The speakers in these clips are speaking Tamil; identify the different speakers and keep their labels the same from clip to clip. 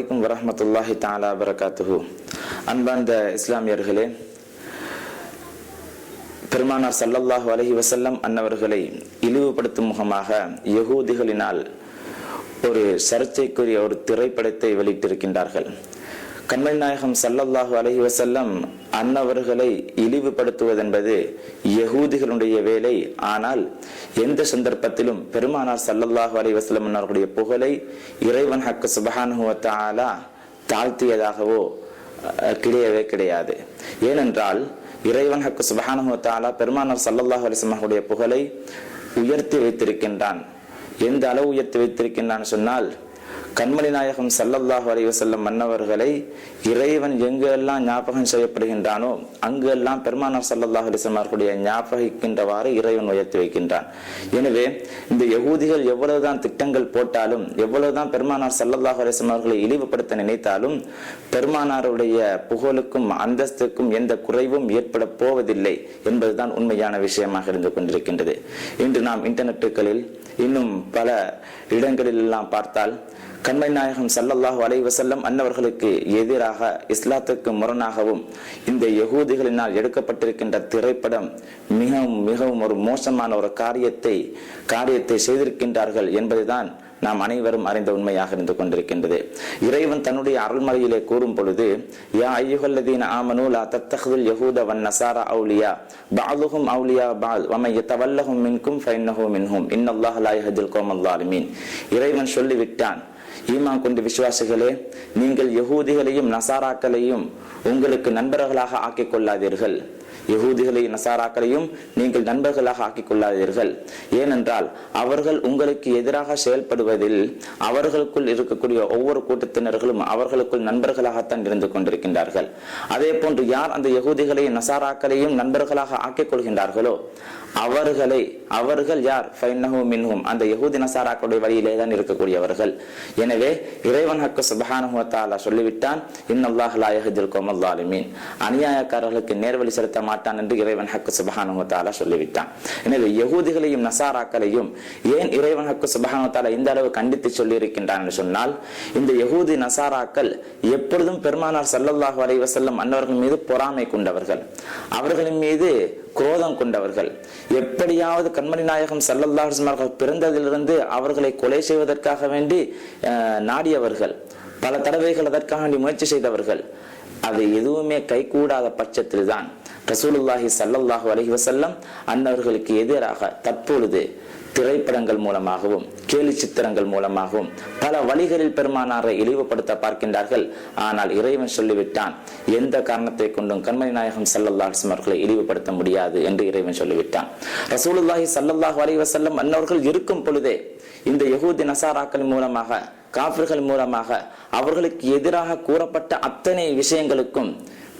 Speaker 1: அலைக்கும் வரமத்துல்லாஹி தாலா வரகாத்துஹு அன்பார்ந்த இஸ்லாமியர்களே பெருமானார் சல்லல்லாஹு அலஹி வசல்லம் அன்னவர்களை இழிவுபடுத்தும் முகமாக யகூதிகளினால் ஒரு சர்ச்சைக்குரிய ஒரு திரைப்படத்தை வெளியிட்டிருக்கின்றார்கள். கண்மை நாயகம் சல்லல்லாஹு அலஹி வசல்லம் அன்னவர்களை இழிவுபடுத்துவதென்பது யகூதிகளுடைய வேலை. ஆனால் எந்த சந்தர்ப்பத்திலும் பெருமானார் சல்லல்லாஹு அலி வசல்லம் அவர்களுடைய புகழை இறைவன் ஹக்கு சுபஹானுவத்தாலா தாழ்த்தியதாகவோ கிடையவே கிடையாது. ஏனென்றால் இறைவன் ஹக்கு சுபஹானுவத்தாலா பெருமானார் சல்லல்லாஹு அலைஹி அவர்களுடைய புகழை உயர்த்தி வைத்திருக்கின்றான். எந்த அளவு உயர்த்தி வைத்திருக்கின்றான் சொன்னால் கண்மணி நாயகம் சல்லல்லாஹு அலைஹி மன்னவர்களை இறைவன் எங்கெல்லாம் ஞாபகம் செய்யப்படுகின்றானோ அங்கெல்லாம் பெருமானார் சல்லல்லாஹு அலைஹி ஞாபகிக்கின்றவாறு இறைவன் உயர்த்தி வைக்கின்றான். எனவே இந்த யகூதிகள் எவ்வளவுதான் திட்டங்கள் போட்டாலும் எவ்வளவுதான் பெருமானார் சல்லல்லாஹு அலைஹி இழிவுபடுத்த நினைத்தாலும் பெருமானாருடைய புகழுக்கும் அந்தஸ்துக்கும் எந்த குறைவும் ஏற்பட போவதில்லை என்பதுதான் உண்மையான விஷயமாக இருந்து கொண்டிருக்கின்றது. இன்று நாம் இன்டர்நெட்டுகளில் இன்னும் பல இடங்களிலெல்லாம் பார்த்தால் கண்மை நாயகம் சல்லல்லாஹு அலைஹி வஸல்லம் அன்னவர்களுக்கு எதிராக இஸ்லாத்துக்கு முரணாகவும் இந்த யகூதிகளினால் எடுக்கப்பட்டிருக்கின்ற திரைப்படம் மிகவும் மிகவும் ஒரு மோசமான ஒரு காரியத்தை காரியத்தை செய்திருக்கின்றார்கள் என்பதுதான் நாம் அனைவரும் அறிந்த உண்மையாக இருந்து கொண்டிருக்கின்றது. இறைவன் தன்னுடைய அருள்மறையிலே கூறும் பொழுது யா ஐயுகல்லதீன ஆமனு லா தத்தஹுல் யஹூத வன் நசாரா அவுலியா. பாலுஹும் அவுலியா பால் வமை யதவல்லஹும் மின்கும் ஃபைன்னஹு மின்ஹும். இன்னல்லாஹ் லா யஹதில் கோமல்லாலுமீன் இறைவன் சொல்லிவிட்டான் ஈமான் கொண்டு விசுவாசிகளே நீங்கள் யகூதிகளையும் நசாராக்களையும் உங்களுக்கு நண்பர்களாக ஆக்கிக் கொள்ளாதீர்கள். யகூதிகளை நசாராக்களையும் நீங்கள் நண்பர்களாக ஆக்கிக் கொள்ளாதீர்கள் ஏனென்றால் அவர்கள் உங்களுக்கு எதிராக செயல்படுவதில் அவர்களுக்குள் இருக்கக்கூடிய ஒவ்வொரு கூட்டத்தினர்களும் அவர்களுக்குள் நண்பர்களாகத்தான் இருந்து கொண்டிருக்கின்றார்கள். அதே போன்று யார் அந்த யகூதிகளை நசாராக்களையும் நண்பர்களாக ஆக்கிக் கொள்கின்றார்களோ அவர்களை அவர்கள் யார்? ஃபைன்னஹு மின்ஹும். அந்த யகூதி நசாராக்களுடைய வழியிலே தான் இருக்கக்கூடியவர்கள். எனவே இறைவன் ஹக்கு சுபஹானஹு சொல்லிவிட்டான் இன்னல்லாஹ் லா கோமல்லாலுமீன் அநியாயக்காரர்களுக்கு நேர்வழி செலுத்த மாட்டான் என்று இறைவன் ஹக்கு சுபஹானஹு சொல்லிவிட்டான். எனவே யகூதிகளையும் நசாராக்களையும் ஏன் இறைவன் ஹக்கு சுபஹானஹு இந்த அளவு கண்டித்து சொல்லியிருக்கின்றான் என்று சொன்னால் இந்த யகூதி நசாராக்கள் எப்பொழுதும் பெருமானார் சல்லல்லாஹு அலைவசல்லம் அன்னவர்கள் மீது பொறாமை கொண்டவர்கள். அவர்களின் மீது குரோதம் கொண்டவர்கள். எப்படியாவது கண்மணி நாயகம் சல்லல்லாஹர்கள் பிறந்ததிலிருந்து அவர்களை கொலை செய்வதற்காக வேண்டி அஹ், நாடியவர்கள். பல தடவைகள் அதற்காக வேண்டி முயற்சி செய்தவர்கள். அது எதுவுமே கைகூடாத பட்சத்தில் தான் ரசூலுல்லாஹி சல்லல்லாஹு அலஹி வசல்லம் அன்னவர்களுக்கு எதிராக தற்பொழுது திரைப்படங்கள் மூலமாகவும் கேலி சித்திரங்கள் மூலமாகவும் பல வழிகளில் பெருமானாரை இழிவுபடுத்த பார்க்கின்றார்கள். ஆனால் இறைவன் சொல்லிவிட்டான் எந்த காரணத்தை கொண்டும் கண்மணி நாயகம் சல்லல்லாஹ் அவர்களை இழிவுபடுத்த முடியாது என்று இறைவன் சொல்லிவிட்டான். ரசூலுல்லாஹி சல்லல்லாஹ் அலைவசல்லம் அன்னவர்கள் இருக்கும் பொழுதே இந்த யகூதி நசாராக்கள் மூலமாக காஃபிர்கள் மூலமாக அவர்களுக்கு எதிராக கூறப்பட்ட அத்தனை விஷயங்களுக்கும்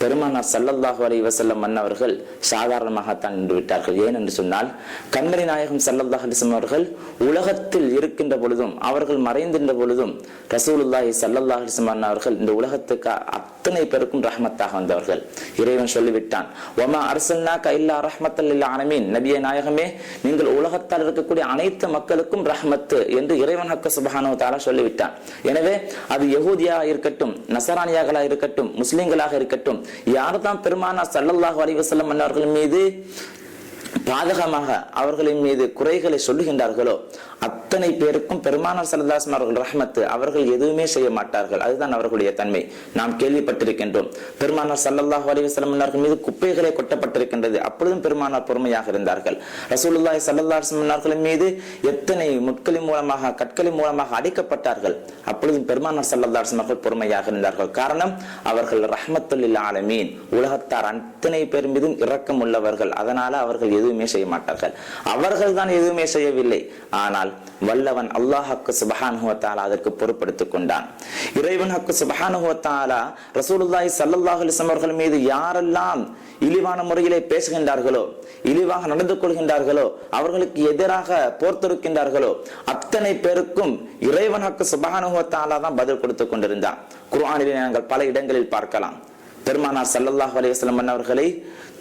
Speaker 1: பெருமானார் சல்லல்லாஹு அலி வசல்லம் மன்னவர்கள் சாதாரணமாகத்தான் நின்று விட்டார்கள். ஏன் என்று சொன்னால் கண்மணி நாயகம் சல்லல்லாஹ் அலிசம் அவர்கள் உலகத்தில் இருக்கின்ற பொழுதும் அவர்கள் மறைந்திருந்த பொழுதும் ரசூலுல்லாஹி சல்லல்லாஹ் அலிசம் வஸல்லம் அவர்கள் இந்த உலகத்துக்கு அத்தனை பேருக்கும் ரஹமத்தாக வந்தவர்கள்? இறைவன் சொல்லிவிட்டான் ஒமா அரசன்னாக்க இல்லா ரஹமத்தல் இல்லா அனமீன் நபிய நாயகமே நீங்கள் உலகத்தால் இருக்கக்கூடிய அனைத்து மக்களுக்கும் ரஹமத்து என்று இறைவன் ஹக்க சுபஹானு தாலா சொல்லிவிட்டான். எனவே அது யகூதியாக இருக்கட்டும் நசரானியாகலா இருக்கட்டும் முஸ்லீம்களாக இருக்கட்டும் யார் தான் பெருமானா சல்லல்லாஹு அலிவசல்லம் வஸல்லம் அவர்கள் மீது பாதகமாக அவர்களின் மீது குறைகளை சொல்லுகின்றார்களோ அத்தனை பேருக்கும் பெருமானார் சல்லல்லாஹு அவர்கள் ரஹ்மத்து அவர்கள் எதுவுமே செய்ய மாட்டார்கள். அதுதான் அவர்களுடைய தன்மை. நாம் கேள்விப்பட்டிருக்கின்றோம் பெருமானார் சல்லல்லாஹ் அலைஹி அவர்கள் மீது குப்பைகளை கொட்டப்பட்டிருக்கின்றது. அப்பொழுதும் பெருமானார் பொறுமையாக இருந்தார்கள். ரசூலுல்லாய் ஸல்லல்லாஹு அலைஹி மீது எத்தனை முட்களின் மூலமாக கற்களின் மூலமாக அடிக்கப்பட்டார்கள்? அப்பொழுதும் பெருமானார் சல்லல்லாஹு அவர்கள் பொறுமையாக இருந்தார்கள். காரணம் அவர்கள் ரஹமத்துல்லில் ஆலமீன். உலகத்தார் அத்தனை பேர் மீதும் இரக்கம் உள்ளவர்கள். அதனால அவர்கள் எதுவுமே செய்ய மாட்டார்கள். அவர்கள் தான் எதுவுமே செய்யவில்லை. ஆனால் வல்லவன் அல்லாஹ் ஹக்கு சுபஹானுவத்தாலா அதற்கு பொறுப்படுத்திக் கொண்டான். இறைவன் ஹக்கு சுபஹானுவத்தாலா ரசூலுல்லாஹி ஸல்லல்லாஹு அலிஸ்லாம் அவர்கள் மீது யாரெல்லாம் இழிவான முறையிலே பேசுகின்றார்களோ இழிவாக நடந்து கொள்கின்றார்களோ அவர்களுக்கு எதிராக போர்த்தொடுக்கின்றார்களோ அத்தனை பேருக்கும் இறைவன் ஹக்கு சுபஹானுவத்தாலா தான் பதில் கொடுத்து கொண்டிருந்தான். குர்ஆனிலே நாங்கள் பல இடங்களில் பார்க்கலாம். பெருமானார் சல்லல்லாஹு அலைஹி அவர்களை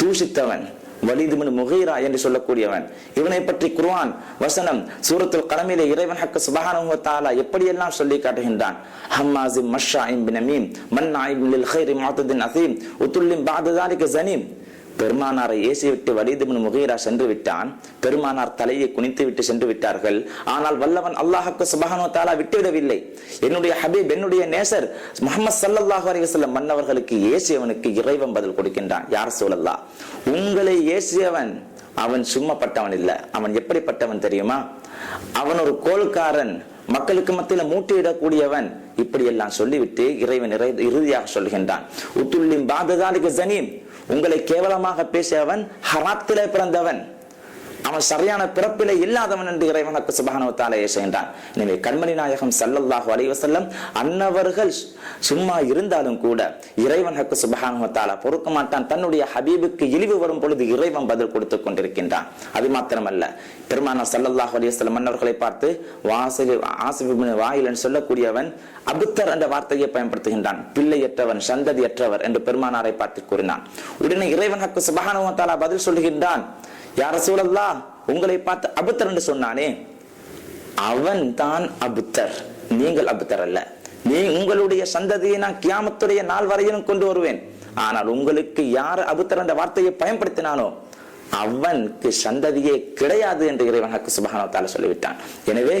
Speaker 1: தூஷித்தவன் வலிதுமின் முகீரா என்று சொல்லக்கூடியவன். இவனை பற்றி குருவான் வசனம் சூரத்துல் கடமையிலே இறைவன் ஹக்கு சுபஹானுவத்தாலா எப்படியெல்லாம் சொல்லி காட்டுகின்றான்? ஹம்மாசிம் மஷா இம் பினமீம் மன்னா இம் லில் ஹைரி மாத்துதின் அசீம் உத்துல்லிம் பாதுதாரிக்கு ஜனீம் பெருமானாரை ஏசி விட்டு வலிதுபின் முகீரா சென்று விட்டான். பெருமானார் தலையை குனித்து விட்டு சென்று விட்டார்கள். ஆனால் வல்லவன் அல்லாஹுக்கு சுபஹானோ தாலா விட்டுவிடவில்லை. என்னுடைய ஹபீப் என்னுடைய நேசர் முகமது சல்லல்லாஹு அலைஹி வஸல்லம் மன்னவர்களுக்கு ஏசியவனுக்கு இறைவன் பதில் கொடுக்கின்றான். யார் சூழல்லா உங்களை ஏசியவன். அவன் சும்மப்பட்டவன் இல்ல. அவன் எப்படிப்பட்டவன் தெரியுமா? அவன் ஒரு கோல்காரன். மக்களுக்கு மத்தியில மூட்டையிடக்கூடியவன். இப்படியெல்லாம் சொல்லிவிட்டு இறைவன் இறுதியாக சொல்கின்றான். உத்துள்ளின் பாததாலிக ஜனீம். உங்களை கேவலமாக பேசியவன் ஹராத்திலே பிறந்தவன். அவன் சரியான பிறப்பிலே இல்லாதவன் என்று இறைவனுக்கு சுபகானவத்தாலே செய்கின்றான் எனவே கண்மணி நாயகம் சல்லல்லாஹு அலைவசல்லம் அன்னவர்கள் சும்மா இருந்தாலும் கூட இறைவன் ஹக்கு சுபகானவத்தாலா பொறுக்க மாட்டான். தன்னுடைய ஹபீபுக்கு இழிவு வரும் பொழுது இறைவன் பதில் கொடுத்து கொண்டிருக்கின்றான். அது மாத்திரமல்ல பெருமானார் சல்லல்லாஹு அலைவசல்லம் மன்னர்களை பார்த்து வாசல் ஆசிபின் வாயிலன் சொல்லக்கூடியவன் அபுத்தர் என்ற வார்த்தையை பயன்படுத்துகின்றான். பிள்ளையற்றவன் சந்ததியற்றவர் என்று பெருமானாரை பார்த்து கூறினான். உடனே இறைவன் ஹக்கு சுபகானவத்தாலா பதில் சொல்லுகின்றான். யார சூழல்லா உங்களை பார்த்து அபுத்தர் என்று சொன்னானே. அவன் தான் அபுத்தர். நீங்கள் அபுத்தர் அல்ல. நீ உங்களுடைய சந்ததியை நான் கியாமத்துடைய நாள் வரையிலும் கொண்டு வருவேன். ஆனால் உங்களுக்கு யார் அபுத்தர் என்ற வார்த்தையை பயன்படுத்தினானோ அவனுக்கு சந்ததியே கிடையாது என்று இறைவன் ஹக்கு சுபஹானுவத்தால சொல்லிவிட்டான். எனவே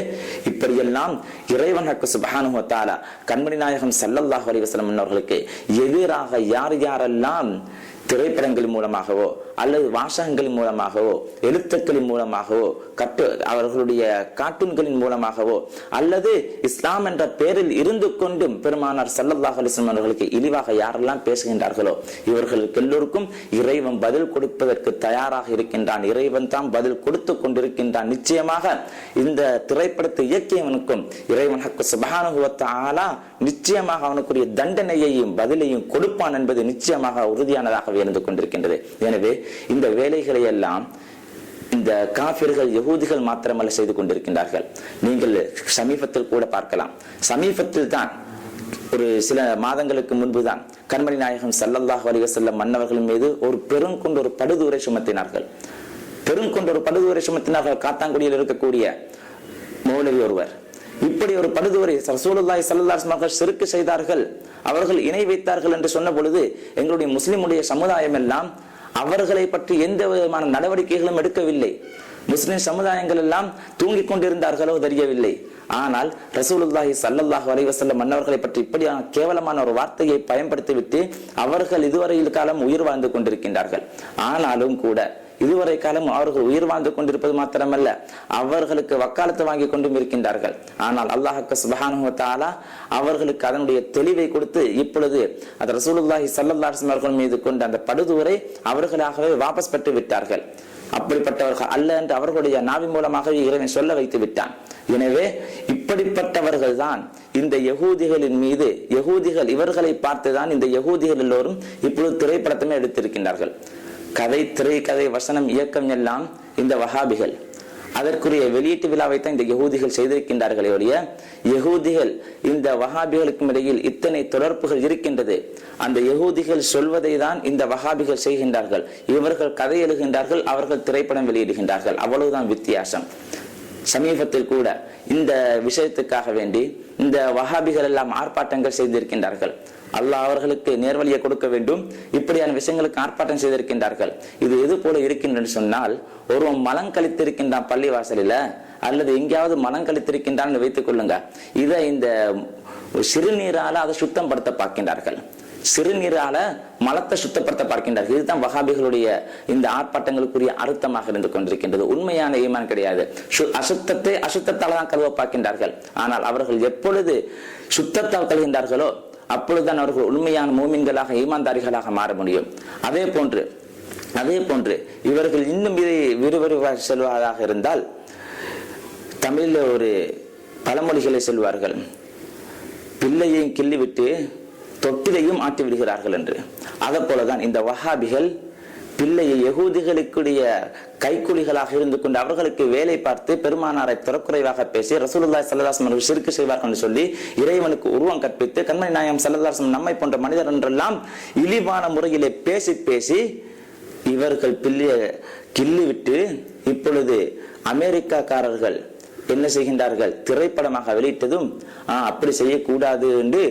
Speaker 1: இப்படியெல்லாம் இறைவன் ஹக்கு சுபஹானுவத்தாலா கண்மணி நாயகம் சல்லல்லாஹு அலைஹி அவர்களுக்கு எதிராக யார் யாரெல்லாம் திரைப்படங்கள் மூலமாகவோ அல்லது வாசகங்கள் மூலமாகவோ எழுத்துக்களின் மூலமாகவோ கட்டு அவர்களுடைய கார்ட்டூன்களின் மூலமாகவோ அல்லது இஸ்லாம் என்ற பெயரில் இருந்து கொண்டும் பெருமானார் சல்லல்லாஹ் அலிஸ்லாம் அவர்களுக்கு இழிவாக யாரெல்லாம் பேசுகின்றார்களோ இவர்களுக்கு எல்லோருக்கும் இறைவன் பதில் கொடுப்பதற்கு தயாராக இருக்கின்றான். இறைவன் தான் பதில் கொடுத்து கொண்டிருக்கின்றான். நிச்சயமாக இந்த திரைப்படத்தை இயக்கியவனுக்கும் இறைவன் ஹக்கு சுபஹானுவத்த ஆலா நிச்சயமாக அவனுக்குரிய தண்டனையையும் பதிலையும் கொடுப்பான் என்பது நிச்சயமாக உறுதியானதாக இருந்து கொண்டிருக்கின்றது. எனவே இந்த வேலைகளை எல்லாம் இந்த காபிர்கள் யகூதிகள் மாத்திரமல்ல செய்து கொண்டிருக்கின்றார்கள். நீங்கள் சமீபத்தில் கூட பார்க்கலாம். சமீபத்தில் தான் ஒரு சில மாதங்களுக்கு முன்பு தான் கண்மணி நாயகம் சல்லல்லாஹ் அலைஹி மன்னவர்கள் மீது ஒரு பெரும் பெருங்கொண்டு ஒரு படுதூரை சுமத்தினார்கள். பெரும் பெருங்கொண்டு ஒரு படுதூரை சுமத்தினார்கள். காத்தாங்குடியில் இருக்கக்கூடிய மௌலவி ஒருவர். இப்படி ஒரு படுதுவரை ரசூலுல்லாய் ஸல்லல்லாஹு அலைஹி செருக்கு செய்தார்கள். அவர்கள் இணை வைத்தார்கள் என்று சொன்ன பொழுது எங்களுடைய முஸ்லிமுடைய சமுதாயம் எல்லாம் அவர்களை பற்றி எந்த விதமான நடவடிக்கைகளும் எடுக்கவில்லை. முஸ்லிம் சமுதாயங்கள் எல்லாம் தூங்கிக் கொண்டிருந்தார்களோ தெரியவில்லை. ஆனால் ரசூலுல்லாஹி சல்லல்லாஹ் அலைஹி மன்னவர்களை பற்றி இப்படியான கேவலமான ஒரு வார்த்தையை பயன்படுத்திவிட்டு அவர்கள் இதுவரையில் காலம் உயிர் வாழ்ந்து கொண்டிருக்கின்றார்கள். ஆனாலும் கூட இதுவரை காலம் அவர்கள் உயிர் வாழ்ந்து கொண்டிருப்பது மாத்திரமல்ல அவர்களுக்கு வக்காலத்து வாங்கி கொண்டும் இருக்கின்றார்கள். ஆனால் அல்லாஹக்க சுபஹானு அவர்களுக்கு அதனுடைய தெளிவை கொடுத்து இப்பொழுது அது ரசூலுல்லாஹி சல்லல்லாஹு அவர்கள் மீது கொண்ட அந்த படுதுவரை அவர்களாகவே வாபஸ் பெற்று விட்டார்கள். அப்படிப்பட்டவர்கள் அல்ல என்று அவர்களுடைய நாவி மூலமாக இறைவன் சொல்ல வைத்து விட்டான். எனவே இப்படிப்பட்டவர்கள் தான் இந்த யகூதிகளின் மீது யகூதிகள் இவர்களை பார்த்துதான் இந்த யகூதிகள் எல்லோரும் இப்பொழுது திரைப்படத்தமே எடுத்திருக்கின்றார்கள். கதை திரை கதை வசனம் இயக்கம் எல்லாம் இந்த வஹாபிகள். அதற்குரிய வெளியீட்டு விழாவை தான் இந்த யகூதிகள் செய்திருக்கின்றார்களே ஒழிய யகூதிகள் இந்த வஹாபிகளுக்கும் இடையில் இத்தனை தொடர்புகள் இருக்கின்றது. அந்த யகூதிகள் சொல்வதை தான் இந்த வஹாபிகள் செய்கின்றார்கள். இவர்கள் கதை எழுகின்றார்கள் அவர்கள் திரைப்படம் வெளியிடுகின்றார்கள். அவ்வளவுதான் வித்தியாசம். சமீபத்தில் கூட இந்த விஷயத்துக்காக வேண்டி இந்த வஹாபிகள் எல்லாம் ஆர்ப்பாட்டங்கள் செய்திருக்கின்றார்கள். அல்லாஹ் அவர்களுக்கு நேர்வழியை கொடுக்க வேண்டும். இப்படியான விஷயங்களுக்கு ஆர்ப்பாட்டம் செய்திருக்கின்றார்கள். இது எது போல இருக்கின்றது சொன்னால் ஒருவன் மலம் கழித்திருக்கின்றான் பள்ளி வாசலில அல்லது எங்கேயாவது மலம் கழித்திருக்கின்றான்னு வைத்துக் கொள்ளுங்க. இதை இந்த சிறுநீரால அதை சுத்தம் படுத்த பார்க்கின்றார்கள். சிறுநீரால மலத்தை சுத்தப்படுத்த பார்க்கின்றார்கள். இதுதான் வகாபிகளுடைய இந்த ஆர்ப்பாட்டங்களுக்குரிய அர்த்தமாக இருந்து கொண்டிருக்கின்றது. உண்மையான ஈமான் கிடையாது. அசுத்தத்தை அசுத்தத்தால் தான் கழுவ பார்க்கின்றார்கள். ஆனால் அவர்கள் எப்பொழுது சுத்தத்தால் கழுகின்றார்களோ அப்பொழுதுதான் அவர்கள் உண்மையான மூமின்களாக ஈமான்தாரிகளாக மாற முடியும். அதே போன்று அதே போன்று இவர்கள் இன்னும் இதை விறுவிறுவாக செல்வதாக இருந்தால் தமிழில் ஒரு பழமொழிகளை செல்வார்கள். பிள்ளையையும் கிள்ளிவிட்டு தொட்டிலையும் ஆட்டி விடுகிறார்கள் என்று. அதை போலதான் இந்த வஹாபிகள் பிள்ளையை யகூதிகளுக்குடைய கைக்கூலிகளாக இருந்து கொண்டு அவர்களுக்கு வேலை பார்த்து பெருமானாரை துறக்குறைவாக பேசி ரசூலுல்லாய் சல்லதாசம் அவர்கள் சிறுக்கு செய்வார்கள் என்று சொல்லி இறைவனுக்கு உருவம் கற்பித்து கண்மணி நாயம் சல்லதாசம் நம்மை போன்ற மனிதர் என்றெல்லாம் இழிவான முறையிலே பேசி பேசி இவர்கள் பிள்ளைய கிள்ளிவிட்டு இப்பொழுது அமெரிக்காக்காரர்கள் என்ன செய்கின்றார்கள்? திரைப்படமாக வெளியிட்டதும் அப்படி செய்யக்கூடாது என்று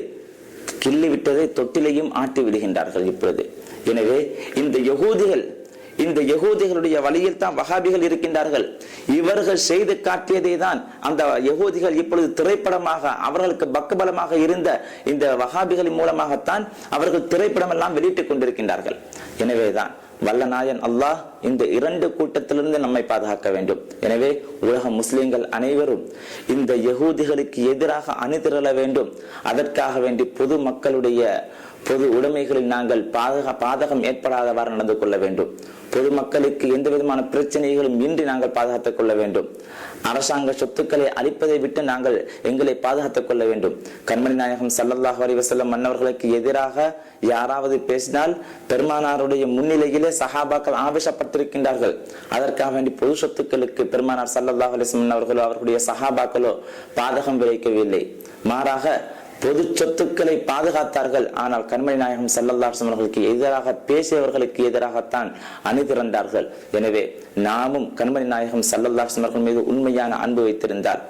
Speaker 1: கிள்ளிவிட்டதை தொட்டிலையும் ஆட்டி விடுகின்றார்கள் இப்பொழுது. எனவே இந்த யகூதிகள் இந்த யகூதிகளுடைய வழியில் தான் வகாபிகள் இருக்கின்றார்கள். இவர்கள் செய்து காட்டியதை தான் அந்த யகூதிகள் இப்பொழுது திரைப்படமாக அவர்களுக்கு பக்கபலமாக இருந்த இந்த வகாபிகளின் மூலமாகத்தான் அவர்கள் திரைப்படம் எல்லாம் வெளியிட்டுக் கொண்டிருக்கின்றார்கள். எனவேதான் வல்லநாயன் அல்லாஹ் இந்த இரண்டு கூட்டத்திலிருந்து நம்மை பாதுகாக்க வேண்டும். எனவே உலக முஸ்லிம்கள் அனைவரும் இந்த யகூதிகளுக்கு எதிராக அணிதிரள வேண்டும். அதற்காக வேண்டி பொது மக்களுடைய பொது உடைமைகளில் நாங்கள் பாதக பாதகம் ஏற்படாதவாறு நடந்து கொள்ள வேண்டும். பொதுமக்களுக்கு எந்த விதமான பிரச்சனைகளும் இன்றி நாங்கள் பாதுகாத்துக் கொள்ள வேண்டும். அரசாங்க சொத்துக்களை அளிப்பதை விட்டு நாங்கள் எங்களை பாதுகாத்துக் கொள்ள வேண்டும். கண்மணி நாயகம் சல்லல்லாஹ் அலைஹி மன்னவர்களுக்கு எதிராக யாராவது பேசினால் பெருமானாருடைய முன்னிலையிலே சஹாபாக்கள் ஆவேசப்பட்டிருக்கின்றார்கள். அதற்காக வேண்டி பொது சொத்துக்களுக்கு பெருமானார் சல்லல்லாஹ் அலைஹி அவர்களோ அவர்களுடைய சஹாபாக்களோ பாதகம் விளைக்கவில்லை மாறாக பொது சொத்துக்களை பாதுகாத்தார்கள். ஆனால் கண்மணி நாயகம் செல்லல்லாசம் அவர்களுக்கு எதிராக பேசியவர்களுக்கு எதிராகத்தான் அணிதிரண்டார்கள் எனவே நாமும் கண்மணி நாயகம் செல்லல்லாசம் அவர்கள் மீது உண்மையான அன்பு வைத்திருந்தார்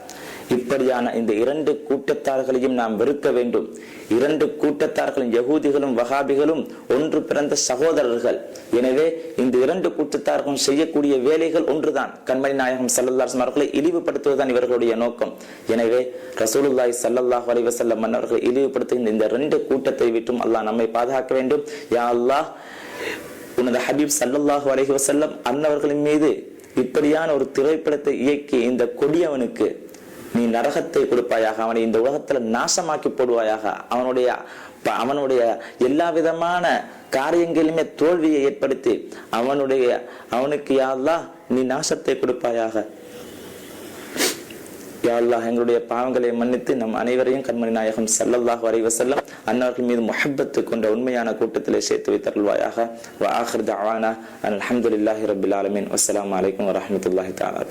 Speaker 1: இப்படியான இந்த இரண்டு கூட்டத்தார்களையும் நாம் வெறுக்க வேண்டும். இரண்டு கூட்டத்தார்களும் யகூதிகளும் வகாபிகளும் ஒன்று பிறந்த சகோதரர்கள். எனவே இந்த இரண்டு கூட்டத்தார்களும் செய்யக்கூடிய வேலைகள் ஒன்றுதான். கண்மணி நாயகம் சல்லல்லாஹ் அவர்களை இழிவுபடுத்துவதுதான் இவர்களுடைய நோக்கம். எனவே ரசூலுல்லாய் சல்லல்லாஹ் அலைஹி மன்னர்களை இழிவுபடுத்துகின்ற இந்த ரெண்டு கூட்டத்தை விட்டும் அல்லாஹ் நம்மை பாதுகாக்க வேண்டும். யா அல்லாஹ் உனது ஹபீப் சல்லல்லாஹு அலைஹி வசல்லம் அன்னவர்களின் மீது இப்படியான ஒரு திரைப்படத்தை இயக்கி இந்த கொடியவனுக்கு நீ நரகத்தை கொடுப்பாயாக அவனை இந்த உலகத்துல நாசமாக்கி போடுவாயாக. அவனுடைய அவனுடைய எல்லா விதமான காரியங்களிலுமே தோல்வியை ஏற்படுத்தி அவனுடைய அவனுக்கு யாழ்லா நீ நாசத்தை கொடுப்பாயாக. யாழ்லா எங்களுடைய பாவங்களை மன்னித்து நம் அனைவரையும் கண்மணி நாயகம் ஸல்லல்லாஹு வரைவ வஸல்லம் அன்னவர்கள் மீது முஹப்பத்து கொண்ட உண்மையான கூட்டத்திலே சேர்த்து வைத்தருள்வாயாக. வ ஆஹிர் தஅவானா அல்ஹம்துலில்லாஹி ரபுல் ஆலமின். வசலாம் அலைக்கும் வரமத்துல்லாஹி தாலா